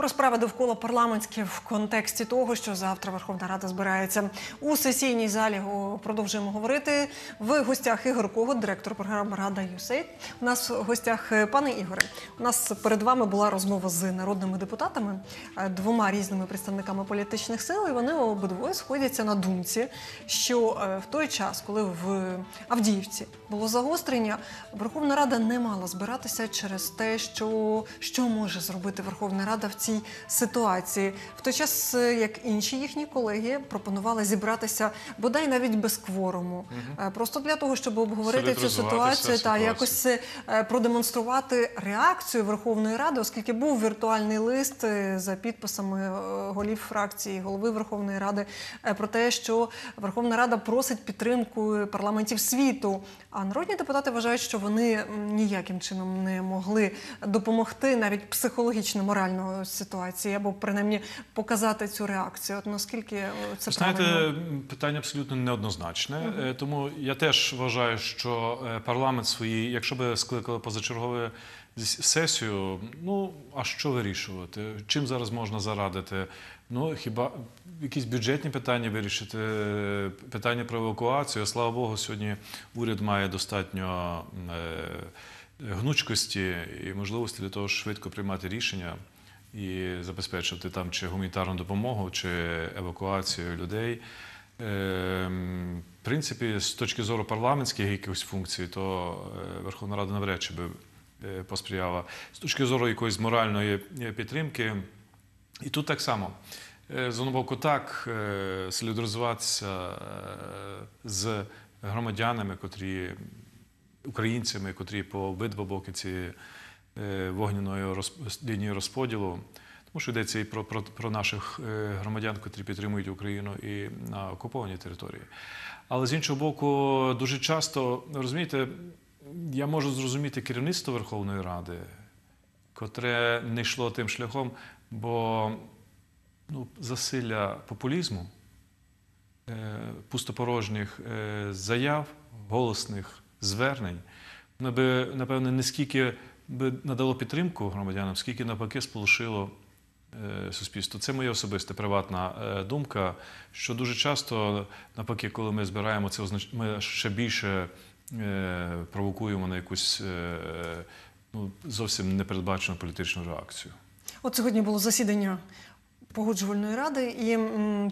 Про справи довкола парламентських в контексті того, що завтра Верховна Рада збирається у сесійній залі. Продовжуємо говорити. В гостях Ігор Когут, директор програми Рада ЮСЕЙД. У нас в гостях е, пане Ігоре. У нас перед вами була розмова з народними депутатами, е, двома різними представниками політичних сил. І вони обидвоє сходяться на думці, що е, в той час, коли в Авдіївці було загострення, Верховна Рада не мала збиратися через те, що, що може зробити Верховна Рада в цій ситуації. В той час, е, як інші їхні колеги пропонували зібратися бодай навіть без кворуму, Е, просто для того, щоб обговорити цю ситуацію та якось е, продемонструвати реакцію Верховної Ради, оскільки був віртуальний лист за підписами голів фракції, голови Верховної Ради про те, що Верховна Рада просить підтримку парламентів світу. А народні депутати вважають, що вони ніяким чином не могли допомогти навіть психологічно, морально ситуації, або принаймні показати цю реакцію. От наскільки е, це знаєте, правильно? питання абсолютно неоднозначне. Е, Тому я теж вважаю, що е, парламент свої, якщо би скликали позачергову сесію, ну а що вирішувати? Чим зараз можна зарадити? Ну хіба якісь бюджетні питання вирішити, питання про евакуацію. Слава Богу, сьогодні уряд має достатньо гнучкості і можливості для того, щоб швидко приймати рішення і забезпечити там чи гуманітарну допомогу, чи евакуацію людей. Ем, В принципі, з точки зору парламентських якихось функцій, то е, Верховна Рада навряд чи би е, посприяла. З точки зору якоїсь моральної е, підтримки, і тут так само. З одного боку, так, солідаризуватися з громадянами, котрі українцями, котрі по обидва боки цієї вогняної розп- лінії розподілу. Тому що йдеться і про, про, про наших е, громадян, котрі підтримують Україну і на окупованій території. Але з іншого боку, дуже часто, розумієте, я можу зрозуміти керівництво Верховної Ради, котре не йшло тим шляхом, бо ну, засилля популізму, е, пустопорожніх е, заяв, голосних звернень, воно би, напевне, не скільки би надало підтримку громадянам, скільки навпаки сполошило е, суспільство. Це моя особиста приватна е, думка, що дуже часто, навпаки, коли ми збираємо це, ми ще більше е, провокуємо на якусь ну, зовсім непередбачену політичну реакцію. От сьогодні було засідання погоджувальної ради, і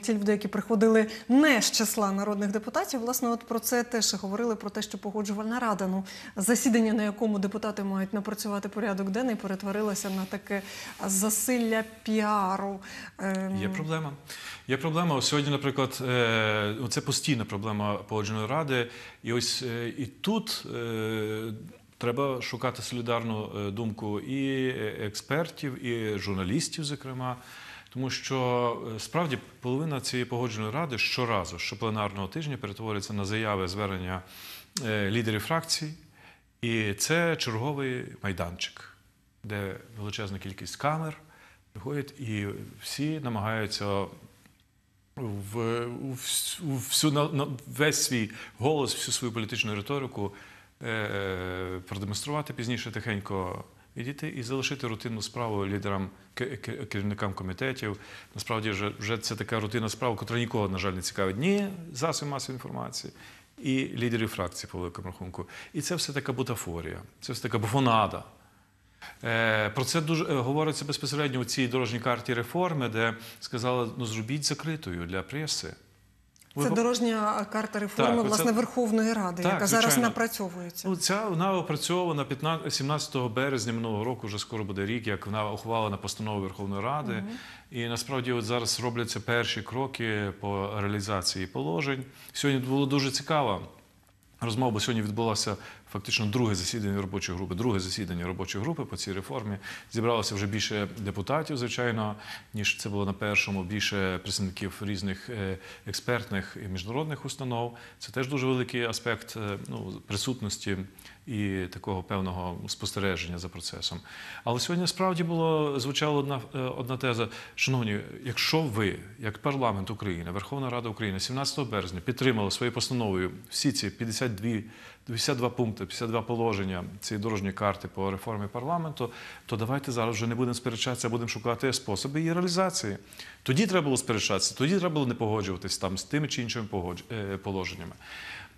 ті люди, які приходили не з числа народних депутатів, власне, от про це теж говорили про те, що погоджувальна рада, ну засідання, на якому депутати мають напрацювати порядок денний, перетворилося на таке засилля піару. Ем, Є проблема. Є проблема. Ось Сьогодні, наприклад, е, це постійна проблема погодженої ради. І ось е, і тут е, треба шукати солідарну думку і експертів, і журналістів, зокрема. Тому що е, справді половина цієї погодженої ради щоразу, що пленарного тижня перетворюється на заяви звернення е, лідерів фракцій, і це черговий майданчик, де величезна кількість камер приходять, і всі намагаються в, всю, на, весь свій голос, всю свою політичну риторику е, продемонструвати пізніше тихенько відійти і залишити рутинну справу лідерам, ке- ке- керівникам комітетів. Насправді вже, вже це така рутинна справа, котра нікого, на жаль, не цікавить ні засобів масової інформації, і лідерів фракції по великому рахунку. І це все така бутафорія, це все така буфонада. Е, Про це дуже е, говориться безпосередньо у цій дорожній карті реформи, де сказали, ну зробіть закритою для преси. Це дорожня карта реформи Так, власне це- Верховної Ради, Так, яка зараз напрацьовується. Ну, ця вона опрацьована 15, 17 березня минулого року, вже скоро буде рік, як вона ухвалена постанову Верховної Ради. І насправді от зараз робляться перші кроки по реалізації положень. Сьогодні було дуже цікаво. Розмова, бо сьогодні відбулося фактично друге засідання робочої групи. Друге засідання робочої групи по цій реформі. Зібралося вже більше депутатів, звичайно, ніж це було на першому. Більше представників різних е, експертних і міжнародних установ. Це теж дуже великий аспект е, ну, присутності і такого певного спостереження за процесом. Але сьогодні справді було звучала одна, е, одна теза. Шановні, якщо ви, як парламент України, Верховна Рада України, 17 березня підтримали своєю постановою всі ці 52, 52 пункти, 52 положення цієї дорожньої карти по реформі парламенту, то давайте зараз вже не будемо сперечатися, а будемо шукати способи її реалізації. Тоді треба було сперечатися, тоді треба було не погоджуватись там з тими чи іншими е, положеннями.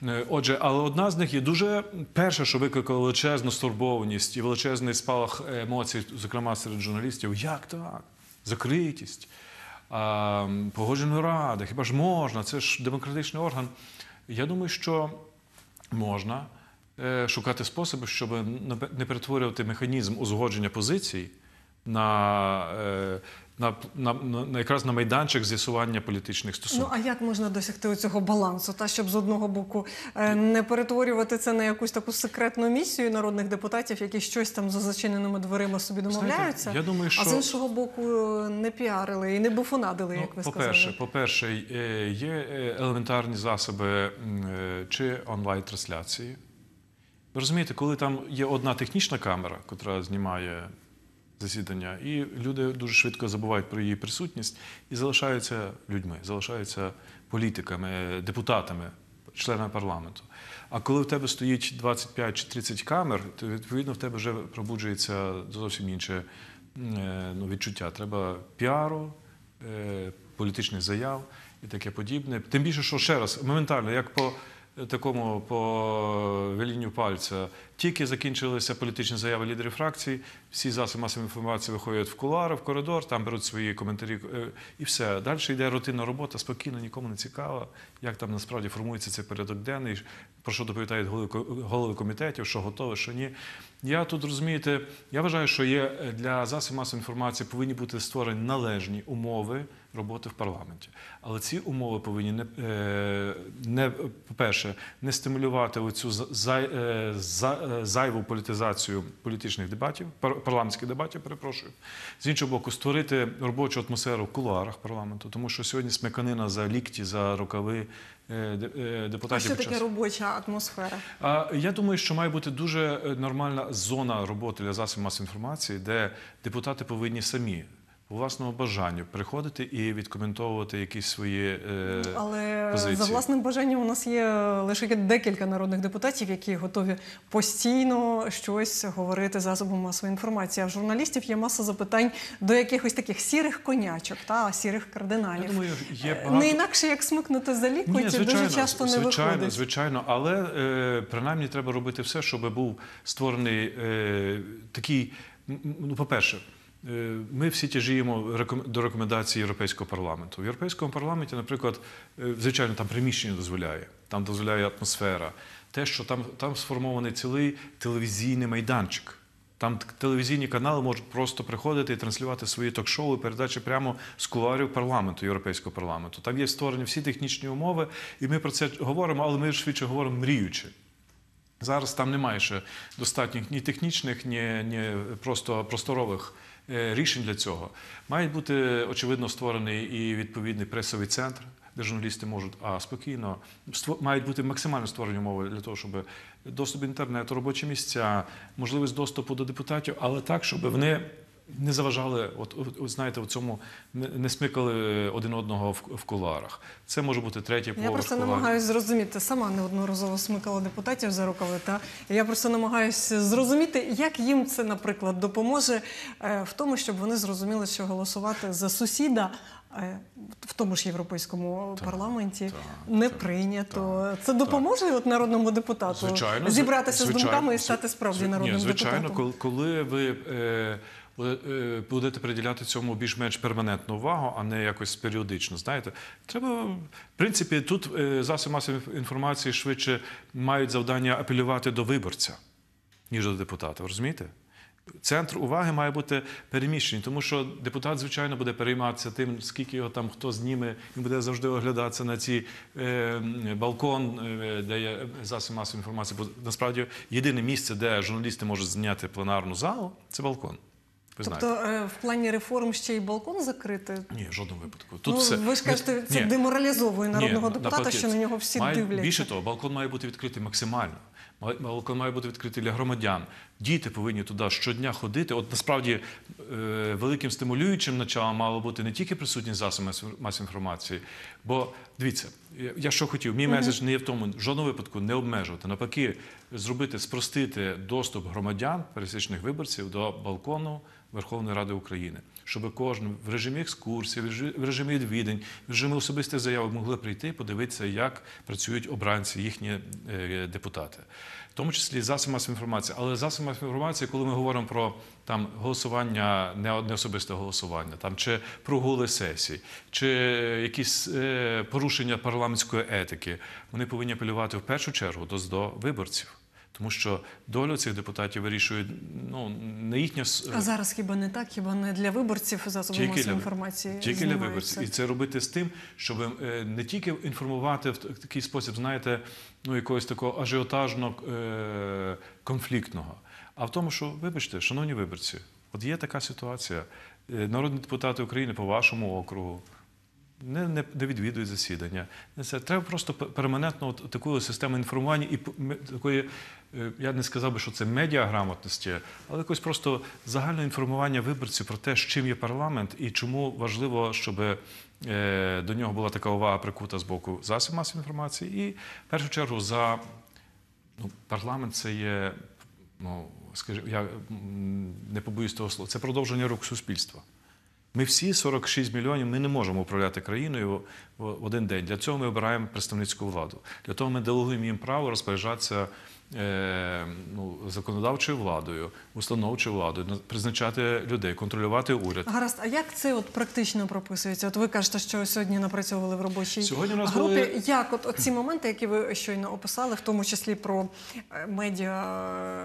Е, Отже, але одна з них є дуже перше, що викликало величезну стурбованість і величезний спалах емоцій, зокрема серед журналістів. Як так? Закритість, а, м, ради, хіба ж можна? Це ж демократичний орган. Я думаю, що можна е, шукати способи, щоб не перетворювати механізм узгодження позицій на, е, на, на, на, на якраз на майданчик з'ясування політичних стосунків. Ну а як можна досягти цього балансу? Та щоб з одного боку е, не перетворювати це на якусь таку секретну місію народних депутатів, які щось там за зачиненими дверима собі домовляються, Знаєте, я думаю, що- а з іншого боку е, не піарили і не буфонадили, як ви Ну, по-перше, сказали. по-перше, е, є елементарні засоби чи онлайн-трансляції. Ви розумієте, коли там є одна технічна камера, яка знімає засідання, і люди дуже швидко забувають про її присутність і залишаються людьми, залишаються політиками, депутатами, членами парламенту. А коли в тебе стоїть 25 чи 30 камер, то відповідно в тебе вже пробуджується зовсім інше е, ну, відчуття. Треба піару, е, політичних заяв і таке подібне. Тим більше, що ще раз, моментально, як по е, такому по велінню пальця, тільки закінчилися політичні заяви лідерів фракцій, всі засоби масової інформації виходять в кулуари, в коридор, там беруть свої коментарі е, і все. Далі йде рутинна робота, спокійно, нікому не цікаво, як там насправді формується цей порядок денний, про що доповідають голови, комітетів, що готове, що ні. Я тут розумієте, я вважаю, що є е, для засобів масової інформації повинні бути створені належні умови роботи в парламенті. Але ці умови повинні не, е, не по-перше, не стимулювати оцю за- за- зайву політизацію політичних дебатів, пар- парламентських дебатів, перепрошую. З іншого боку, створити робочу атмосферу в кулуарах парламенту, тому що сьогодні смиканина за лікті, за рукави е, е, А депутатів. що таке робоча атмосфера? а, Я думаю, що має бути дуже е, нормальна зона роботи для засобів масової інформації, де депутати повинні самі по власному бажанню приходити і відкоментовувати якісь свої е, Але позиції. за власним бажанням у нас є лише декілька народних депутатів, які готові постійно щось говорити засобом масової інформації. А в журналістів є маса запитань до якихось таких сірих конячок та сірих кардиналів. Я думаю, є Е, багато... Не інакше як смикнути за лікоть, дуже часто не звичайно, виходить. звичайно, але е, принаймні треба робити все, щоб був створений е, такий. Ну, по-перше, е, ми всі тяжіємо до рекомендацій Європейського парламенту. В Європейському парламенті, наприклад, е, звичайно, там приміщення дозволяє, там дозволяє атмосфера. Те, що там, там сформований цілий телевізійний майданчик. Там телевізійні канали можуть просто приходити і транслювати свої ток-шоу і передачі прямо з кулуарів парламенту, європейського парламенту. Там є створені всі технічні умови, і ми про це говоримо, але ми швидше говоримо мріючи. Зараз там немає ще достатніх ні технічних, ні, ні просто просторових е, рішень для цього. Має бути очевидно створений і відповідний пресовий центр, де журналісти можуть а спокійно мають бути максимально створені умови для того, щоб доступ до інтернету, робочі місця, можливість доступу до депутатів, але так, щоб вони. Не заважали, от, от, знаєте, в цьому не, не смикали один одного в, в кулуарах. Це може бути третій Я просто кулуарів. намагаюся зрозуміти, сама неодноразово смикала депутатів за рукави. Та я просто намагаюся зрозуміти, як їм це, наприклад, допоможе е, в тому, щоб вони зрозуміли, що голосувати за сусіда. е, В тому ж європейському парламенті так, не так, прийнято. Це допоможе от народному депутату Звичайно, зібратися звичайно, з думками і стати справді народним Ні, звичайно, депутатом. коли, коли ви е, будете приділяти цьому більш-менш перманентну увагу, а не якось періодично. Знаєте, треба в принципі тут е, засоби масової інформації швидше мають завдання апелювати до виборця, ніж до депутата. Розумієте? Центр уваги має бути переміщений, тому що депутат, звичайно, буде перейматися тим, скільки його там хто зніме, він буде завжди оглядатися на ці е, балкон, е, де є засіб масової інформації. Бо насправді єдине місце, де журналісти можуть зайняти пленарну залу, це балкон. Ви Тобто знаєте. е, в плані реформ ще й балкон закрити. Ні, в жодному випадку. Тут ну, все ви ж кажете, це Ні. деморалізовує народного Ні, депутата, що на нього всі має, дивляться. Більше того, балкон має бути відкритий максимально. Балкон має бути відкритий для громадян. Діти повинні туди щодня ходити. От насправді е, великим стимулюючим началом мало бути не тільки присутність засобів масової інформації. Бо дивіться, я- я що хотів, мій меседж не є в тому, в жодному випадку не обмежувати. Навпаки, зробити, спростити доступ громадян, пересічних виборців до балкону Верховної Ради України, щоб кожен в режимі екскурсії, в режимі- в режимі відвідань, в режимі особистих заяв могли прийти і подивитися, як працюють обранці, їхні е, депутати. В тому числі засоби масової інформації. Але засоби масової інформації, коли ми говоримо про там голосування, не особисте голосування, там чи прогули сесій, чи якісь е, порушення парламентської етики, вони повинні апелювати в першу чергу до, до виборців. Тому що долю цих депутатів вирішує ну не їхня А зараз хіба не так? Хіба не для виборців засоби масової для- інформації? Тільки для виборців. І це робити з тим, щоб е, не тільки інформувати в такий спосіб, знаєте, ну якогось такого ажіотажно е, конфліктного, а в тому, що, вибачте, шановні виборці, от є така ситуація. Е, Народні депутати України по вашому округу. Не, не, не відвідують засідання. Це треба просто перманентно от таку систему інформування і такої, е, я не сказав би, що це медіаграмотності, але якось просто загальне інформування виборців про те, з чим є парламент і чому важливо, щоб е, до нього була така увага прикута з боку засобів масової інформації. І в першу чергу за ну, парламент це є, ну скажімо, я не побоюсь того слова, це продовження рук суспільства. Ми всі 46 мільйонів, ми не можемо управляти країною в один день. Для цього ми обираємо представницьку владу. Для того ми делегуємо їм право розпоряджатися ну, законодавчою владою, установчою владою, на- призначати людей, контролювати уряд. Гаразд, а як це от практично прописується? От ви кажете, що сьогодні напрацьовували в робочій Сьогодні групі. були- Як от, от ці моменти, які ви щойно описали, в тому числі про е, медіа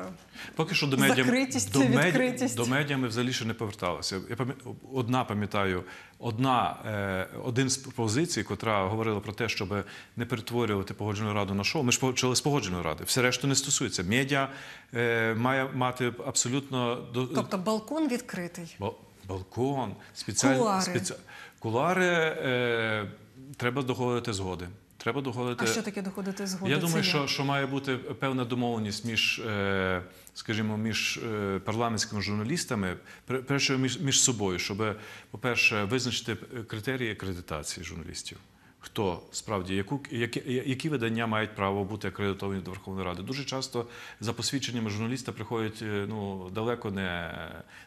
е, Поки що до медіа, Закритість, до, медіа, відкритість. до медіа ми взагалі ще не поверталися. Я пам'ят- одна пам'ятаю, одна, е, один з пропозицій, котра говорила про те, щоб не перетворювати погоджену раду на шоу. Ми ж почали з погодженої ради. Все решту не стосується. Медіа е, має мати абсолютно тобто балкон відкритий. Бал- балкон, спеціальні Кулуари. спеці... кулуари е, треба доходити згоди. Треба доходити. А що таке доходити згоди? Я думаю, що, що має бути певна домовленість між, е, скажімо, між е, парламентськими журналістами, пер- перше між, між собою, щоб, по-перше, визначити критерії акредитації журналістів. Хто справді яку які, які видання мають право бути акредитовані до Верховної Ради? Дуже часто за посвідченнями журналіста приходять е, ну далеко не,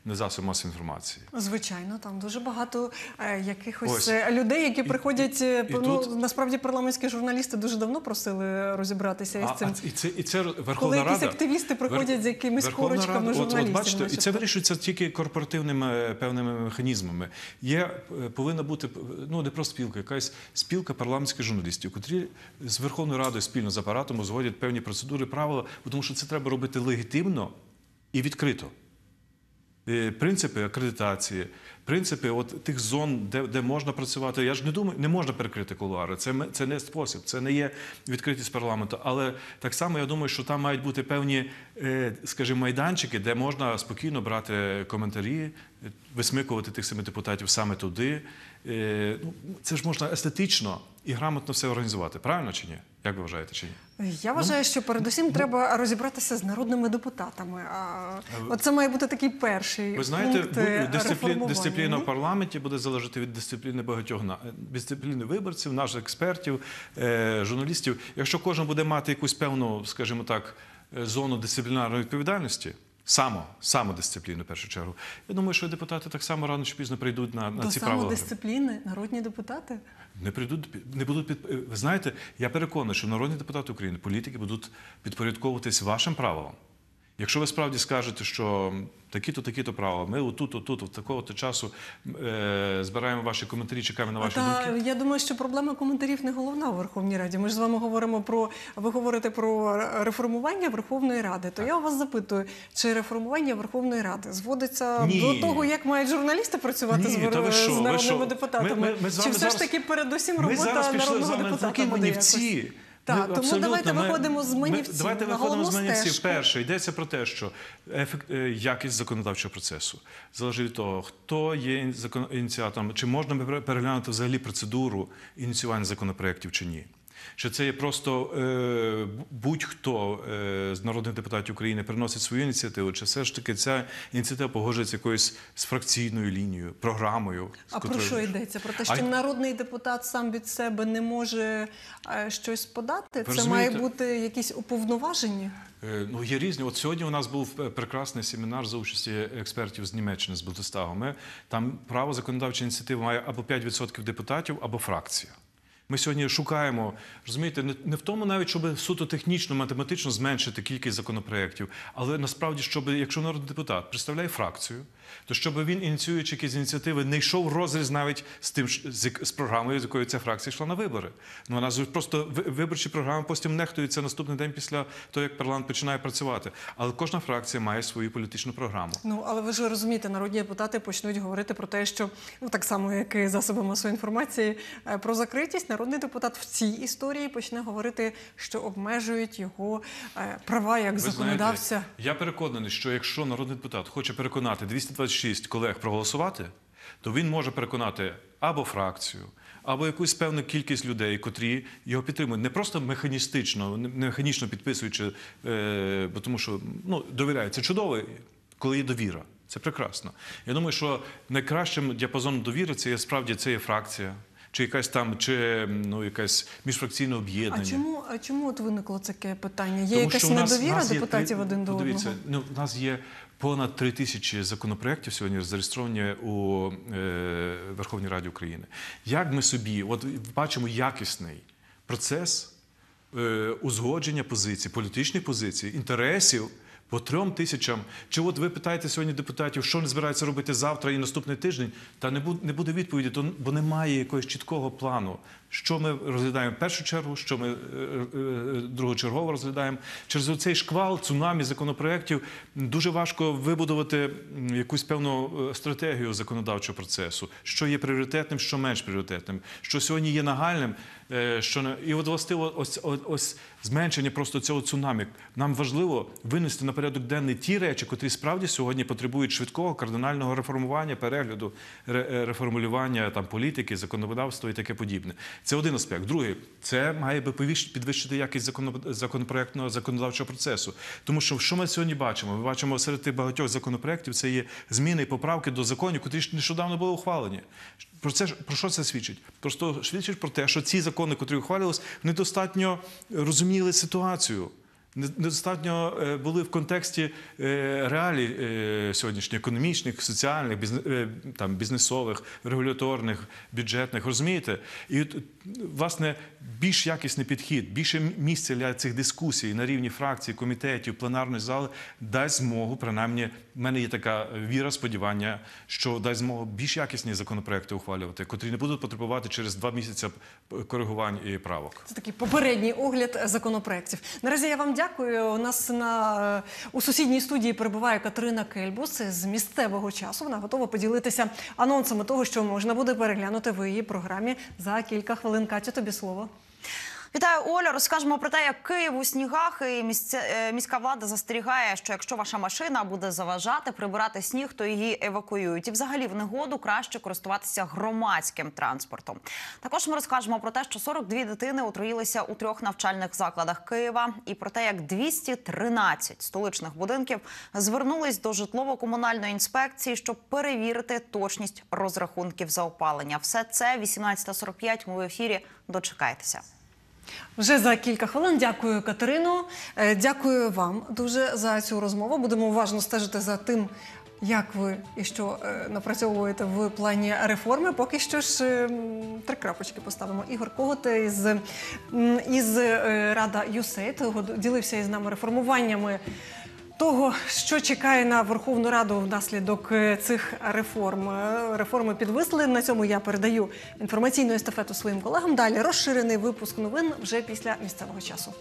не засоби масової інформації. Звичайно, там дуже багато е, якихось Ось. е, людей, які приходять. е, і ну тут- насправді парламентські журналісти дуже давно просили розібратися із А, цим. а і це і це Верховна Коли якісь активісти приходять з якимись Верховна корочками Рада, от- журналістів. От, бачите, і це вирішується тільки корпоративними певними механізмами. Є повинна бути ну не просто спілка, якась спілка парламентських журналістів, котрі з Верховною Радою спільно з апаратом узгодять певні процедури, правила, тому що це треба робити легітимно і відкрито. Е, Принципи акредитації, принципи от тих зон, де, де можна працювати. Я ж не думаю, не можна перекрити кулуари. Це, це не спосіб, це не є відкритість парламенту. Але так само я думаю, що там мають бути певні, е, скажімо, майданчики, де можна спокійно брати коментарі, е, висмикувати тих самих депутатів саме туди. Е, Ну, це ж можна естетично і грамотно все організувати. Правильно чи ні? Як ви вважаєте, чи ні? Я Ну, вважаю, що передусім треба розібратися з народними депутатами. А от це має бути такий перший Ви знаєте, пункт е, дисциплі... дисципліна в парламенті буде залежати від дисципліни багатьох на дисципліни виборців, наших експертів, е, журналістів. Якщо кожен буде мати якусь певну, скажімо так, е, зону дисциплінарної відповідальності. Само, самодисципліну, в першу чергу. Я думаю, що депутати так само рано чи пізно прийдуть на, на До ці правила. До самодисципліни народні депутати. Не прийдуть, не будуть під. Ви знаєте, я переконаний, що народні депутати України, політики будуть підпорядковуватись вашим правилам. Якщо ви справді скажете, що такі-то, такі-то правила, ми отут, отут, от такого-то часу е, збираємо ваші коментарі, чекаємо на ваші Та думки. я думаю, що проблема коментарів не головна у Верховній Раді. Ми ж з вами говоримо про ви говорите про реформування Верховної Ради. То я у вас запитую, чи реформування Верховної Ради зводиться Ні. до того, як мають журналісти працювати Ні, з, ви що, з ви народними що? депутатами? Ми- ми- ми з чи все зараз- ж таки передусім Ми робота зараз пішли народного в депутата манівці. Ми Так, тому абсолютно, давайте ми- виходимо з ми- манівців Давайте на виходимо з манівців. Перше, йдеться про те, що ефект, е, якість законодавчого процесу залежить від того, хто є ініціатором, чи можна переглянути взагалі процедуру ініціювання законопроєктів чи ні. Чи це є просто е, будь-хто е, з народних депутатів України приносить свою ініціативу, чи все ж таки ця ініціатива погоджується якоюсь з фракційною лінією, програмою? А про що йдеться? Про те, А- що народний депутат сам від себе не може е, щось подати? Це розумієте- має бути якісь уповноважені? Е, Ну, є різні. От сьогодні у нас був е, прекрасний семінар за участі експертів з Німеччини, з. Ми там право законодавчої ініціативи має або 5% депутатів, або фракція. Ми сьогодні шукаємо, розумієте, не, в тому навіть, щоб суто технічно, математично зменшити кількість законопроєктів, але насправді, щоб якщо народний депутат представляє фракцію, то щоб він, ініціюючи якісь ініціативи, не йшов розріз навіть з тим з програмою, з якою ця фракція йшла на вибори. Ну вона ж просто виборчі програми потім нехтуються наступний день після того, як парламент починає працювати. Але кожна фракція має свою політичну програму. Ну але ви ж розумієте, народні депутати почнуть говорити про те, що ну так само, як і засоби масової інформації, е, про закритість. Народний депутат в цій історії почне говорити, що обмежують його е, права як Ви законодавця. знаєте, я переконаний, що якщо народний депутат хоче переконати 226 колег проголосувати, то він може переконати або фракцію, або якусь певну кількість людей, котрі його підтримують, не просто механістично, не механічно підписуючи, е, бо тому що ну, довіряють. Це чудово, коли є довіра. Це прекрасно. Я думаю, що найкращим діапазоном довіри це є справді це є фракція, чи якась там, чи ну якась міжфракційне об'єднання. А чому, а чому от виникло таке питання? Є Тому якась нас- недовіра нас депутатів три- один до подивіться, одного? Ну, у нас є понад три тисячі законопроєктів сьогодні зареєстровані у е, Верховній Раді України. Як ми собі, от бачимо якісний процес е, узгодження позицій, політичних позицій, інтересів. По трьом тисячам. Чи от ви питаєте сьогодні депутатів, що не збираються робити завтра і наступний тиждень? Та не буде, відповіді, бо немає якогось чіткого плану. Що ми розглядаємо в першу чергу, що ми е, е, е, другочергово розглядаємо. Через цей шквал, цунамі законопроєктів дуже важко вибудувати якусь певну стратегію законодавчого процесу, що є пріоритетним, що менш пріоритетним, що сьогодні є нагальним. Що не і от властиво, ось, ось зменшення просто цього цунамі. Нам важливо винести на порядок денний ті речі, котрі справді сьогодні потребують швидкого кардинального реформування, перегляду, ре- е, реформулювання там політики, законодавства і таке подібне. Це один аспект. Другий це має би підвищити якість законо- законопроектного законодавчого процесу. Тому що що ми сьогодні бачимо? Ми бачимо серед багатьох законопроєктів це є зміни і поправки до законів, котрі нещодавно були ухвалені. Про це про що це свідчить? Просто свідчить про те, що ці закони, котрі ухвалювалися, недостатньо розуміли ситуацію. Не- Недостатньо е, були в контексті е, реалій е, сьогоднішніх економічних, соціальних, там, бізнесових, регуляторних, бюджетних, розумієте? І от, власне більш якісний підхід, більше місця для цих дискусій на рівні фракцій, комітетів, пленарної зали дасть змогу, принаймні, в мене є така віра, сподівання, що дасть змогу більш якісні законопроекти ухвалювати, котрі не будуть потребувати через два місяці коригувань і правок. Це такий попередній огляд законопроєктів. Наразі я вам дякую. У нас на е, у сусідній студії перебуває Катерина Кельбус з місцевого часу. Вона готова поділитися анонсами того, що можна буде переглянути в її програмі за кілька хвилин. Катю, тобі слово. Вітаю, Оля. Розкажемо про те, як Київ у снігах і е, міська влада застерігає, що якщо ваша машина буде заважати прибирати сніг, то її евакуюють. І взагалі в негоду краще користуватися громадським транспортом. Також ми розкажемо про те, що 42 дитини отруїлися у трьох навчальних закладах Києва, і про те, як 213 столичних будинків звернулись до житлово-комунальної інспекції, щоб перевірити точність розрахунків за опалення. Все це 18.45, Ми в ефірі. Дочекайтеся. Вже за кілька хвилин. Дякую, Катерино. Е, Дякую вам дуже за цю розмову. Будемо уважно стежити за тим, як ви і що е, напрацьовуєте в плані реформи. Поки що ж е, три крапочки поставимо. Ігор Когот із, із Рада ЮСЕЙТ ділився із нами реформуваннями. Того, що чекає на Верховну Раду внаслідок е, цих реформ, Е, реформи підвисли. На цьому я передаю інформаційну естафету своїм колегам. Далі розширений випуск новин вже після місцевого часу.